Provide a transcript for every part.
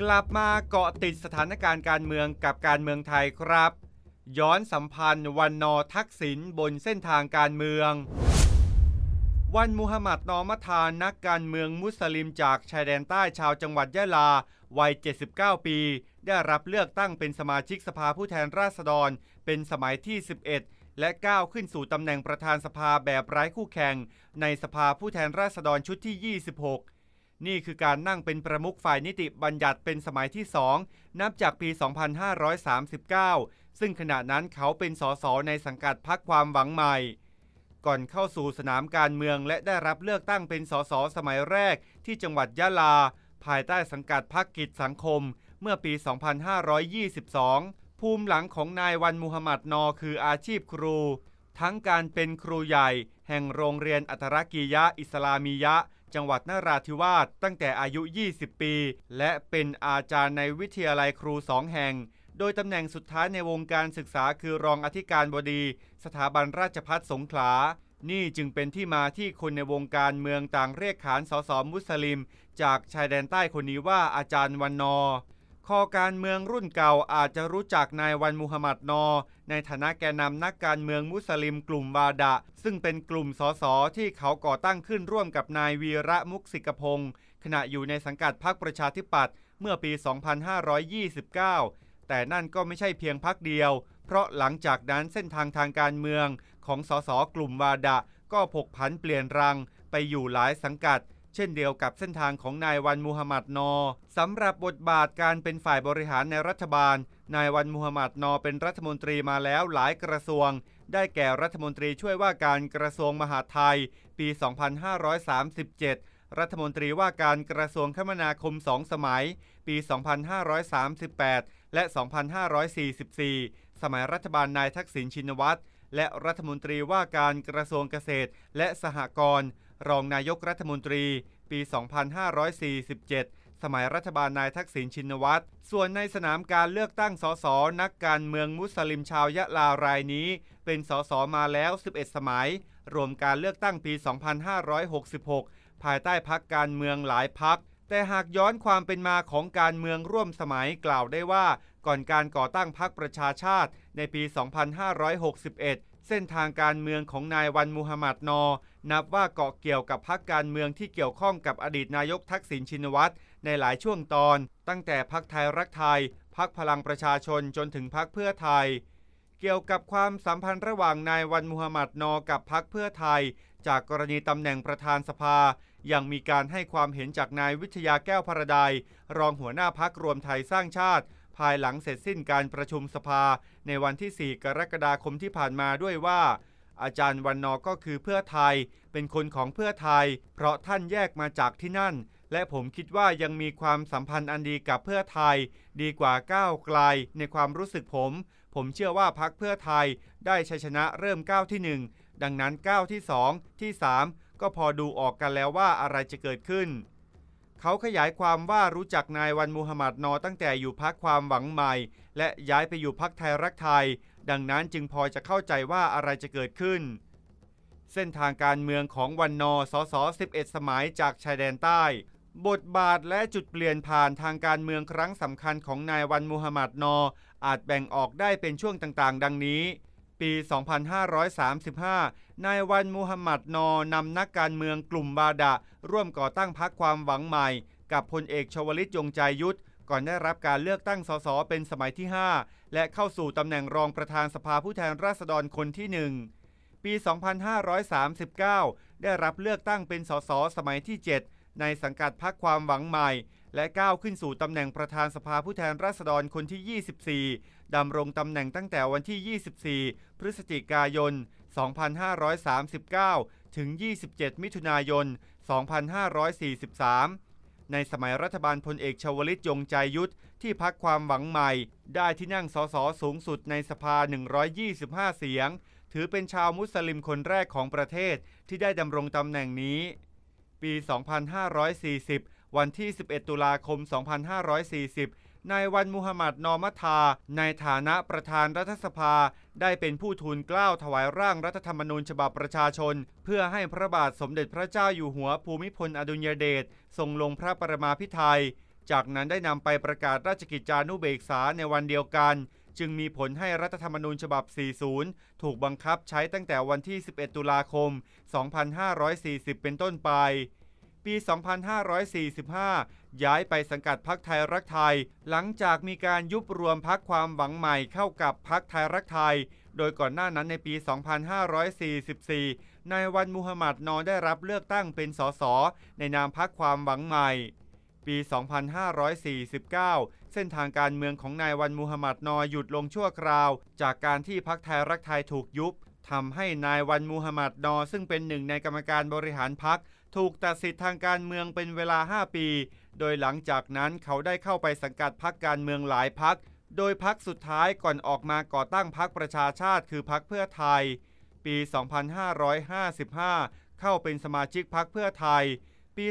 กลับมาเกาะติดสถานการณ์การเมืองกับการเมืองไทยครับ ย้อนสัมพันธ์วันนอทักษิณบนเส้นทางการเมือง วันมุฮัมหมัดนอมัทานนักการเมืองมุสลิมจากชายแดนใต้ชาวจังหวัดยะลา วัย 79 ปี ได้รับเลือกตั้งเป็นสมาชิกสภาผู้แทนราษฎร เป็นสมัยที่ 11 และก้าวขึ้นสู่ตำแหน่งประธานสภาแบบไร้คู่แข่ง ในสภาผู้แทนราษฎรชุดที่ 26 นี่คือการนั่งเป็นประมุขฝ่ายนิติบัญญัติเป็นสมัยที่ 2 นับจากปี 2539 ซึ่งขณะนั้นเขาเป็นสสในสังกัดพักความหวังใหม่ ก่อนเข้าสู่สนามการเมืองและได้รับเลือกตั้งเป็นสสสมัยแรกที่จังหวัดยะลา ภายใต้สังกัดพักกิจสังคม เมื่อปี 2522 ภูมิหลังของนายวันมุฮัมหมัดนอคืออาชีพครู ทั้งการเป็นครูใหญ่ แห่งโรงเรียนอัตรกียะอิสลามียะ จังหวัดนราธิวาสตั้งแต่อายุ 20 ปี และเป็นอาจารย์ในวิทยาลัยครูสองแห่ง โดยตำแหน่งสุดท้ายในวงการศึกษาคือรองอธิการบดี สถาบันราชพัฒสงขลา นี่จึงเป็นที่มาที่คนในวงการเมืองต่างเรียกขานสสมุสลิม จากชายแดนใต้คนนี้ว่าอาจารย์วันนอ คอการเมืองรุ่นเก่าอาจจะรู้จักนายวันมุฮัมมัดนอ ในฐานะแกนนำนักการเมืองมุสลิมกลุ่มวาดะ ซึ่งเป็นกลุ่มสสที่เขาก่อตั้งขึ้นร่วมกับนายวีระมุกสิกพงศ์ขณะอยู่ในสังกัดพรรคประชาธิปัตย์เมื่อปี 2529 แต่นั่นก็ไม่ใช่เพียงพักเดียว เพราะหลังจากนั้นเส้นทางทางการเมืองของสสกลุ่มวาดะ ก็ผกผันเปลี่ยนรังไปอยู่หลายสังกัด เช่นเดียวกับเส้นทางของนายวันมุฮัมหมัดนอสำหรับบทบาทการเป็นฝ่ายบริหารในรัฐบาล นายวันมุฮัมหมัดนอเป็นรัฐมนตรีมาแล้วหลายกระทรวง ได้แก่รัฐมนตรีช่วยว่าการกระทรวงมหาดไทย ปี 2537 รัฐมนตรีว่าการกระทรวงคมนาคมสองสมัย ปี 2538 และ 2544 สมัยรัฐบาลนายทักษิณชินวัตรและรัฐมนตรีว่าการกระทรวงเกษตรและสหกรณ์ รองนายกรัฐมนตรีปี 2547 สมัยรัฐบาลนายทักษิณชินวัตร ส่วนในสนามการเลือกตั้งสสนักการเมืองมุสลิมชาวยะลารายนี้ เป็นสสมาแล้ว 11 สมัย รวมการเลือกตั้งปี 2566 ภายใต้พักการเมืองหลายพักแต่หากย้อนความเป็นมาของการเมืองร่วมสมัยกล่าวได้ว่า ก่อนการก่อตั้งพรรคประชาชาติในปี 2561 เส้นทางการเมืองของนายวันมุฮัมหมัดนอ นับว่าเกาะเกี่ยวกับพรรคการเมืองที่เกี่ยวข้องกับอดีตนายกทักษิณชินวัตรในหลายช่วงตอน ตั้งแต่พรรคไทยรักไทยพรรคพลังประชาชนจนถึงพรรคเพื่อไทย เกี่ยวกับความสัมพันธ์ระหว่างนายวันมุฮัมหมัดนอกับพรรคเพื่อไทย จากกรณีตำแหน่งประธานสภา ยังมีการให้ความเห็นจากนายวิทยาแก้วพระดายรองหัวหน้าพักรวมไทยสร้างชาติ ภายหลังเสร็จสิ้นการประชุมสภาในวันที่ 4 กรกฎาคมที่ผ่านมาด้วยว่า อาจารย์วันนอก็คือเพื่อไทย เป็นคนของเพื่อไทย เพราะท่านแยกมาจากที่นั่น และผมคิดว่ายังมีความสัมพันธ์อันดีกับเพื่อไทย ดีกว่าก้าวไกลในความรู้สึกผม ผมเชื่อว่าพักเพื่อไทยได้ชัยชนะเริ่มก้าวที่ 1 ดังนั้นก้าวที่ 2 ที่ 3 ก็พอดูออกกันแล้วว่าอะไรจะเกิดขึ้น เขาขยายความว่ารู้จักนายวันมุฮัมหมัดนอตั้งแต่อยู่พักความหวังใหม่ และย้ายไปอยู่พักไทยรักไทย ดังนั้นจึงพอจะเข้าใจว่าอะไรจะเกิดขึ้น เส้นทางการเมืองของวันนอสส11 สมัยจากชายแดนใต้ บทบาทและจุดเปลี่ยนผ่านทางการเมืองครั้งสำคัญของนายวันมุฮัมหมัดนอ อาจแบ่งออกได้เป็นช่วงต่างๆ ดังนี้ ปี 2535 นายวันมุฮัมหมัดนอนำนักการเมืองกลุ่มบาดะ ร่วมก่อตั้งพรรคความหวังใหม่ กับพลเอกชวลิตยงใจยุทธก่อนได้รับการเลือกตั้งสสเป็นสมัยที่ 5 และเข้าสู่ตำแหน่งรองประธานสภาผู้แทนราษฎรคนที่ 1 ปี 2539 ได้รับเลือกตั้งเป็นสสสมัยที่ 7 ในสังกัดพรรคความหวังใหม่ และก้าวขึ้นสู่ตำแหน่งประธานสภาผู้แทนราษฎรคนที่ 24 ดำรงตำแหน่งตั้งแต่วันที่ 24 พฤศจิกายน 2539 ถึง 27 มิถุนายน 2543 ในสมัยรัฐบาลพลเอกชวลิตยงใจยุทธที่พักความหวังใหม่ ได้ที่นั่งสสสูงสุดในสภา 125 เสียง ถือเป็นชาวมุสลิมคนแรกของประเทศที่ได้ดำรงตำแหน่งนี้ ปี 2540 วันที่ 11 ตุลาคม 2540 นายวันมุฮัมมัดนอมัทา ในฐานะประธานรัฐสภา ได้เป็นผู้ทูลเกล้าถวายร่างรัฐธรรมนูญฉบับประชาชน เพื่อให้พระบาทสมเด็จพระเจ้าอยู่หัวภูมิพลอดุลยเดชทรงลงพระประมาพิไทย จากนั้นได้นำไปประกาศราชกิจจานุเบกษาในวันเดียวกันจึงมีผลให้รัฐธรรมนูญฉบับ 40 ถูกบังคับใช้ตั้งแต่วันที่ 11 ตุลาคม 2540 เป็นต้นไป ปี 2545 ย้ายไปสังกัดพักไทยรักไทย หลังจากมีการยุบรวมพักความหวังใหม่เข้ากับพักไทยรักไทย โดยก่อนหน้านั้นในปี 2544 นายวันมุฮัมหมัดนอได้รับเลือกตั้งเป็นสสในนามพักความหวังใหม่ ปี 2549 เส้นทางการเมืองของนายวันมุฮัมหมัดนอหยุดลงชั่วคราว จากการที่พักไทยรักไทยถูกยุบทำให้นายวันมุฮัมหมัดนอซึ่งเป็นหนึ่งในกรรมการบริหารพัก ถูกตัดสิทธิ์ทางการเมืองเป็นเวลา 5 ปี โดยหลังจากนั้นเขาได้เข้าไปสังกัดพักการเมืองหลายพัก โดยพักสุดท้ายก่อนออกมาก่อตั้งพักประชาชาติคือพักเพื่อไทย ปี 2555 เข้าเป็นสมาชิกพักเพื่อไทย ปี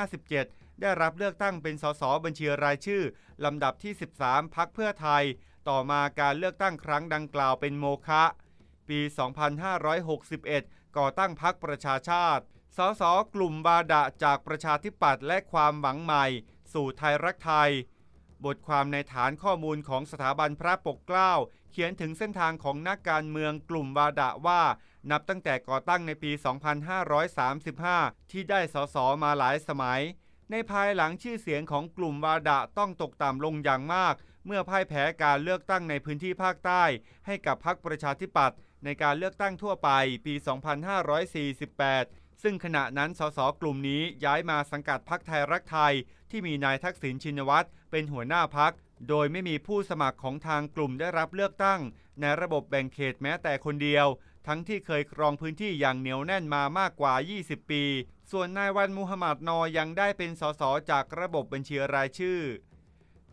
2557 ได้รับเลือกตั้งเป็นสสบัญชีรายชื่อ ลำดับที่ 13 พักเพื่อไทย ต่อมาการเลือกตั้งครั้งดังกล่าวเป็นโมฆะปี 2561 ก่อตั้งพักประชาชาติ สสกลุ่มบาดะจากประชาธิปัตย์และความหวังใหม่ สู่ไทยรักไทย บทความในฐานข้อมูลของสถาบันพระปกเกล้า เขียนถึงเส้นทางของนักการเมืองกลุ่มบาดะว่า นับตั้งแต่ก่อตั้งในปี 2535 ที่ได้สสมาหลายสมัย ในภายหลังชื่อเสียงของกลุ่มบาดะต้องตกต่ำลงอย่างมาก เมื่อพ่ายแพ้การเลือกตั้งในพื้นที่ภาคใต้ ให้กับพรรคประชาธิปัตย์ในการเลือกตั้งทั่วไปปี 2548 ซึ่งขณะนั้นสสกลุ่มนี้ย้ายมาสังกัดพรรคไทยรักไทย ที่มีนายทักษิณชินวัตรเป็นหัวหน้าพัก โดยไม่มีผู้สมัครของทางกลุ่มได้รับเลือกตั้ง ในระบบแบ่งเขตแม้แต่คนเดียว ทั้งที่เคยครองพื้นที่อย่างเหนียวแน่นมามากกว่า 20 ปี ส่วนนายวันมุฮัมหมัดนอยังได้เป็นสสจากระบบบัญชีรายชื่อ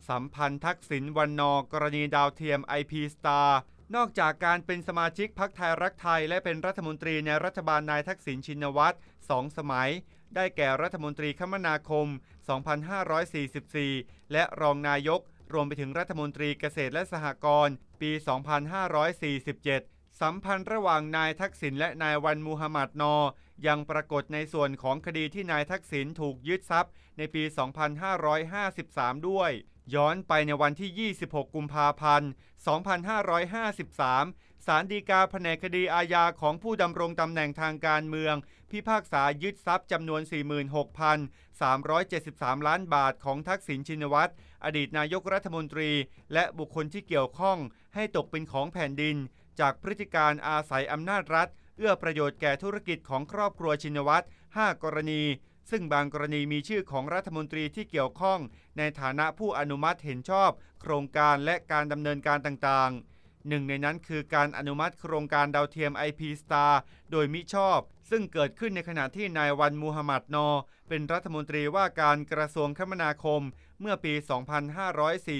สัมพันธ์ทักษิณวันนอกรณีดาวเทียม IP Star นอกจากการเป็นสมาชิกพักไทยรักไทย และเป็นรัฐมนตรีในรัฐบาลนายทักษิณชินวัตรสองสมัย ได้แก่รัฐมนตรีคมนาคม 2544 และรองนายก รวมไปถึงรัฐมนตรีเกษตรและสหกรณ์ปี 2547สัมพันธ์ระหว่างนายทักษิณและนายวันมูฮัมหมัดนอ ยังปรากฏในส่วนของคดีที่นายทักษิณถูกยึดทรัพย์ในปี 2553 ด้วย ย้อนไปในวันที่ 26 กุมภาพันธ์ 2553ศาลฎีกาแผนกคดีอาญาของผู้ดำรงตำแหน่งทางการเมือง พิพากษายึดทรัพย์จำนวน 46,373 ล้านบาทของทักษิณชินวัตร อดีตนายกรัฐมนตรี และบุคคลที่เกี่ยวข้องให้ตกเป็นของแผ่นดิน จากพฤติการอาศัยอำนาจรัฐ เอื้อประโยชน์แก่ธุรกิจของครอบครัวชินวัตร 5 กรณี ซึ่งบางกรณีมีชื่อของรัฐมนตรีที่เกี่ยวข้อง ในฐานะผู้อนุมัติเห็นชอบ โครงการและการดำเนินการต่างๆ หนึ่งในนั้นคือการอนุมัติโครงการดาวเทียม IP Star โดยมิชอบ ซึ่งเกิดขึ้นในขณะที่นายวันมูฮัมหมัดนอ เป็นรัฐมนตรีว่าการกระทรวงคมนาคม เมื่อปี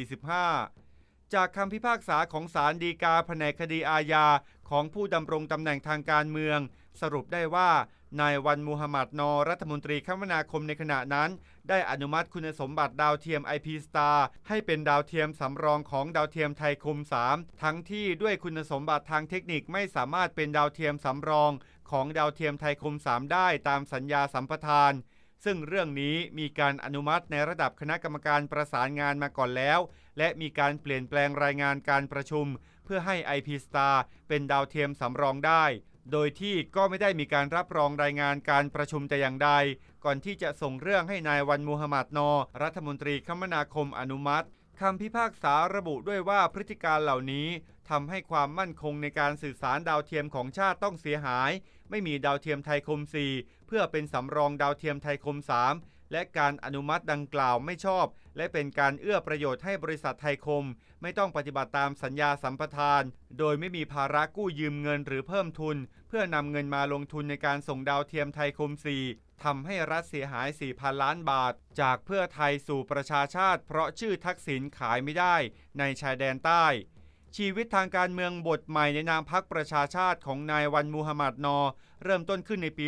2545จากคำพิพากษาของศาลฎีกาแผนกคดีอาญาของผู้ดำรงตำแหน่งทางการเมือง สรุปได้ว่า นายวันมูฮัมหมัดนอรัฐมนตรีคมนาคมในขณะนั้น ได้อนุมัติคุณสมบัติดาวเทียม IP Star ให้เป็นดาวเทียมสำรองของดาวเทียมไทยคม 3 ทั้งที่ด้วยคุณสมบัติทางเทคนิคไม่สามารถเป็นดาวเทียมสำรองของดาวเทียมไทยคม 3 ได้ตามสัญญาสัมปทาน ซึ่งเรื่องนี้มีการอนุมัติในระดับคณะกรรมการประสานงานมาก่อนแล้ว และมีการเปลี่ยนแปลงรายงานการประชุม เพื่อให้ IP Star เป็นดาวเทียมสำรองได้ โดยที่ก็ไม่ได้มีการรับรองรายงานการประชุมแต่อย่างใด ก่อนที่จะส่งเรื่องให้นายวันมูฮัมหมัดนอ รัฐมนตรีคมนาคมอนุมัติคำพิพากษาระบุด้วยว่าพฤติการเหล่านี้ทำให้ความมั่นคงในการสื่อสารดาวเทียมของชาติต้องเสียหาย ไม่มีดาวเทียมไทยคม 4 เพื่อเป็นสำรองดาวเทียมไทยคม 3 และการอนุมัติดังกล่าวไม่ชอบ และเป็นการเอื้อประโยชน์ให้บริษัทไทยคม ไม่ต้องปฏิบัติตามสัญญาสัมปทาน โดยไม่มีภาระกู้ยืมเงินหรือเพิ่มทุน เพื่อนำเงินมาลงทุนในการส่งดาวเทียมไทยคม 4ทำให้รัฐเสียหาย 4,000 ล้านบาท จากเพื่อไทยสู่ประชาชาติ เพราะชื่อทักษิณขายไม่ได้ในชายแดนใต้ ชีวิตทางการเมืองบทใหม่ในนามพักประชาชาติของนายวันมูฮัมหมัดนอ เริ่มต้นขึ้นในปี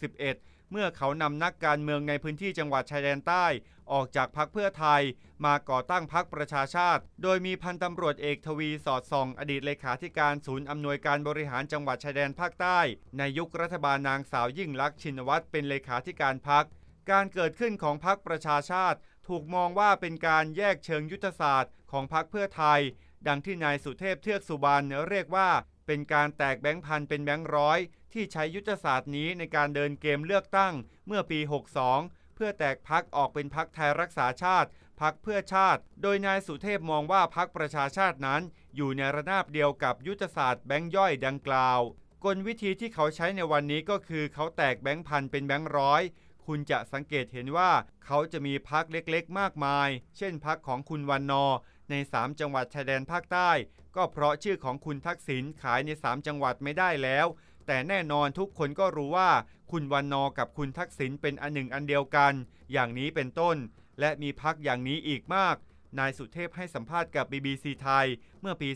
2561 เมื่อเขานำนักการเมืองในพื้นที่จังหวัดชายแดนใต้ ออกจากพักเพื่อไทย มาก่อตั้งพักประชาชาติ โดยมีพันตำรวจเอกทวีสอดส่อง อดีตเลขาธิการศูนย์อำนวยการบริหารจังหวัดชายแดนภาคใต้ ในยุครัฐบาลนางสาวยิ่งลักษณ์ชินวัตรเป็นเลขาธิการพัก การเกิดขึ้นของพรรคประชาชาติ ถูกมองว่าเป็นการแยกเชิงยุทธศาสตร์ของพรรคเพื่อไทย ดังที่นายสุเทพเทือกสุบรรณเรียกว่า เป็นการแตกแบงค์พันเป็นแบงค์ร้อยที่ใช้ยุทธศาสตร์นี้ในการเดินเกมเลือกตั้งเมื่อปี 62 เพื่อแตกพักออกเป็นพักไทยรักษาชาติ พักเพื่อชาติ โดยนายสุเทพมองว่าพักประชาชาตินั้น อยู่ในระนาบเดียวกับยุทธศาสตร์แบงค์ย่อยดังกล่าว กลวิธีที่เขาใช้ในวันนี้ก็คือเขาแตกแบงค์พันเป็นแบงค์ร้อยคุณจะสังเกตเห็นว่าเขาจะมีพักเล็กๆ มากมาย เช่นพักของคุณวันนอ ใน 3 จังหวัดชายแดนภาคใต้ ก็เพราะชื่อของคุณทักษิณขายใน 3 จังหวัดไม่ได้แล้ว แต่แน่นอนทุกคนก็รู้ว่า คุณวันนอกับคุณทักษิณเป็นอันหนึ่งอันเดียวกัน อย่างนี้เป็นต้น และมีพักอย่างนี้อีกมาก นายสุเทพให้สัมภาษณ์กับ BBC ไทยเมื่อปี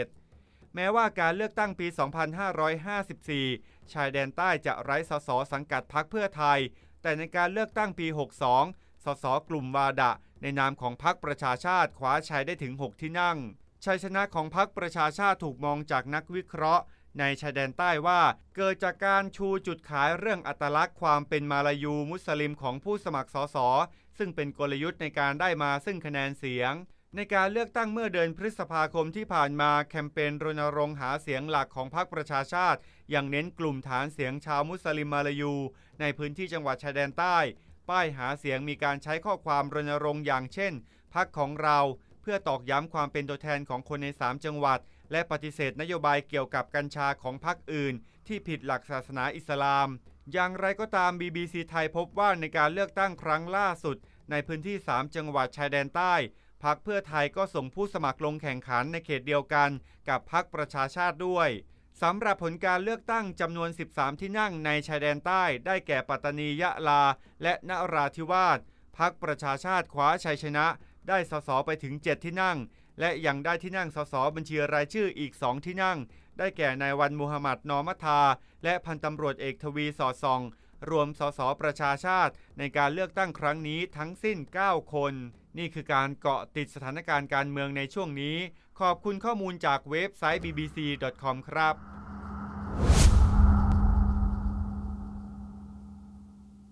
2561แม้ว่าการเลือกตั้งปี 2554 ชายแดนใต้จะไร้สสสังกัดพักเพื่อไทย แต่ในการเลือกตั้งปี 62 สสกลุ่มวาดะ ในนามของพรรคประชาชาติคว้าชัยได้ถึง 6 ที่นั่ง ชัยชนะของพรรคประชาชาติถูกมองจากนักวิเคราะห์ ในชายแดนใต้ว่า เกิดจากการชูจุดขายเรื่องอัตลักษณ์ความเป็นมาลายูมุสลิมของผู้สมัครสสซึ่งเป็นกลยุทธ์ในการได้มาซึ่งคะแนนเสียง ในการเลือกตั้งเมื่อเดือนพฤษภาคมที่ผ่านมาแคมเปญรณรงค์หาเสียงหลักของพรรคประชาชาติยังเน้นกลุ่มฐานเสียงชาวมุสลิมมาลายู ในพื้นที่จังหวัดชายแดนใต้ ป้ายหาเสียงมีการใช้ข้อความรณรงค์อย่างเช่น พักของเราเพื่อตอกย้ำความเป็นตัวแทนของคนใน 3 จังหวัด และปฏิเสธนโยบายเกี่ยวกับกัญชาของพรรคอื่น ที่ผิดหลักศาสนาอิสลาม อย่างไรก็ตาม BBC ไทยพบว่าในการเลือกตั้งครั้งล่าสุด ในพื้นที่ 3 จังหวัดชายแดนใต้พักเพื่อไทยก็ส่งผู้สมัครลงแข่งขันในเขตเดียวกัน กับพักประชาชาติด้วย สำหรับผลการเลือกตั้งจำนวน 13 ที่นั่งในชายแดนใต้ได้แก่ปัตตานียะลา และนราธิวาสพักประชาชาติคว้าชัยชนะ ได้สสไปถึง 7 ที่นั่ง และยังได้ที่นั่งสสบัญชีรายชื่ออีก 2 ที่นั่ง ได้แก่นายวันมูฮัมหมัดนอมัทา และพันตำรวจเอกทวีสอดส่อง รวมสสประชาชาติในการเลือกตั้งครั้งนี้ทั้งสิ้น 9 คน นี่คือการเกาะติดสถานการณ์การเมืองในช่วงนี้ ขอบคุณข้อมูลจากเว็บไซต์ bbc.com ครับ